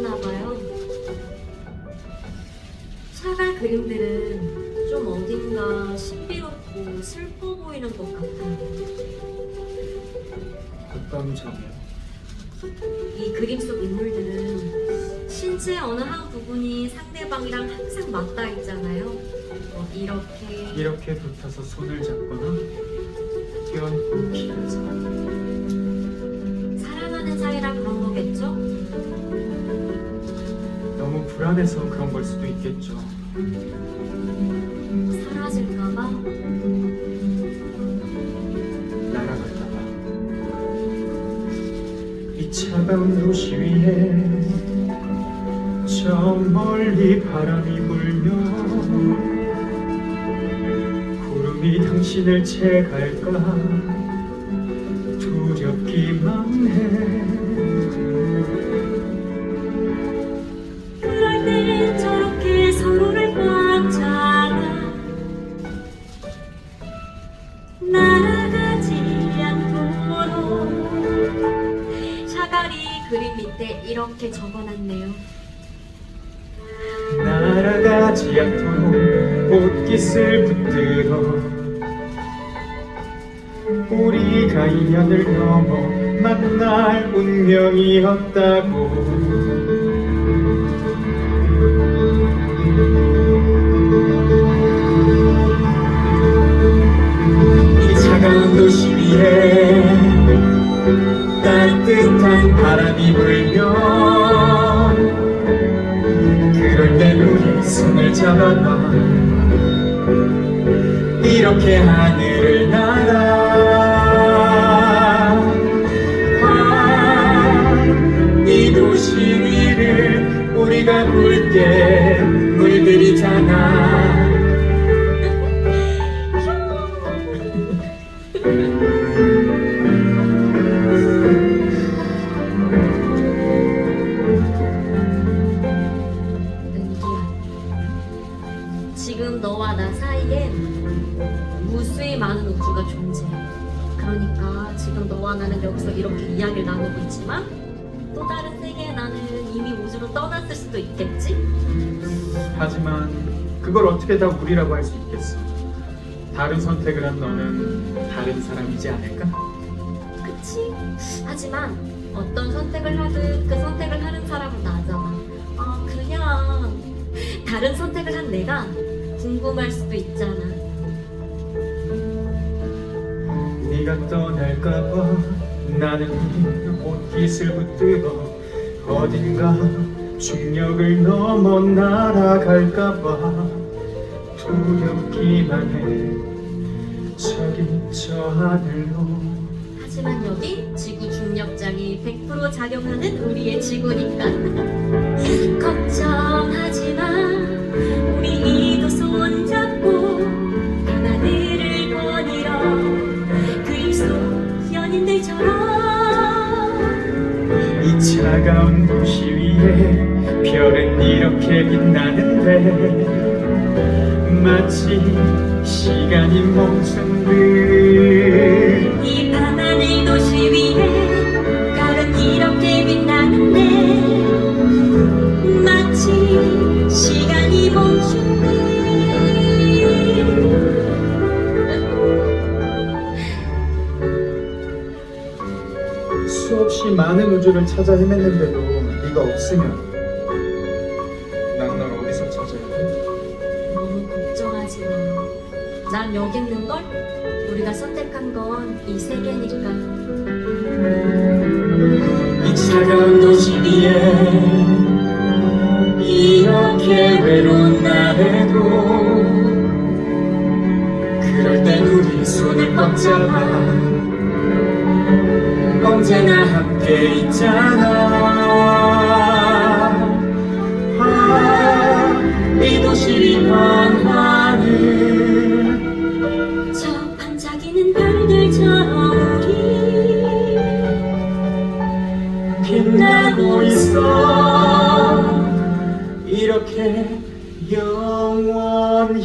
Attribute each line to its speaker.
Speaker 1: 좋아하시나 봐요. 샤갈 그림들은 좀 어딘가 신비롭고 슬퍼 보이는 것 같아요.
Speaker 2: 어떤 점이요?
Speaker 1: 이 그림 속 인물들은 신체 어느 한 부분이 상대방이랑 항상 맞닿아 있잖아요. 뭐 이렇게
Speaker 2: 이렇게 붙어서 손을 잡거나
Speaker 1: 사랑
Speaker 2: 불안해서 그런 걸 수도 있겠죠.
Speaker 1: 사라질까봐
Speaker 2: 날아갈까봐. 이 차가운 도시 위에 저 멀리 바람이 불며 구름이 당신을 채갈까 두렵기만
Speaker 1: 이렇게 적어놨네요.
Speaker 2: 날아가지 않도록 옷깃을 붙들어 우리가 인연을 넘어 만날 운명이었다고 이 차가운 도시 위에 잡아봐. 이렇게 하늘을 날아 아, 이 도시 위를 우리가 굵게
Speaker 1: 무수히 많은 우주가 존재해. 그러니까 지금 너와 나는 여기서 이렇게 이야기를 나누고 있지만 또 다른 세계에 나는 이미 우주로 떠났을 수도 있겠지?
Speaker 2: 하지만 그걸 어떻게 다 우리라고 할 수 있겠어 다른 선택을 한 너는 다른 사람이지 않을까?
Speaker 1: 그치? 하지만 어떤 선택을 하든 그 선택을 하는 사람은 나잖아. 아, 그냥 다른 선택을 한 내가 궁금할 수도 있잖아.
Speaker 2: 네가 떠날까봐 나는 옷깃을 붙들어 어딘가 중력을 넘어 날아갈까봐 두렵기만 해. 저기 저 하늘로.
Speaker 1: 하지만 여기 지구 중력장이 100% 작용하는 우리의 지구니까. 걱정하지 이
Speaker 2: 차가운 도시 위에 별은 이렇게 빛나는데 마치 시간이 멈춘 듯
Speaker 1: 이
Speaker 2: 많은 우주를 찾아 헤맸는데도 네가 없으면 난 널 어디서 찾아야 돼?
Speaker 1: 너무 걱정하지 마. 난 여기 있는 걸. 우리가 선택한 건 이 세계니까.
Speaker 2: 이 차가운 도시 위에 이렇게 외로운 날에도 그럴 땐 우리 손을 꽉 잡아 언제나 함께 있잖아. 아, 이 도시를 환하는
Speaker 1: 저 반짝이는 별들 저 우리
Speaker 2: 빛나고 있어. 이렇게 영원히.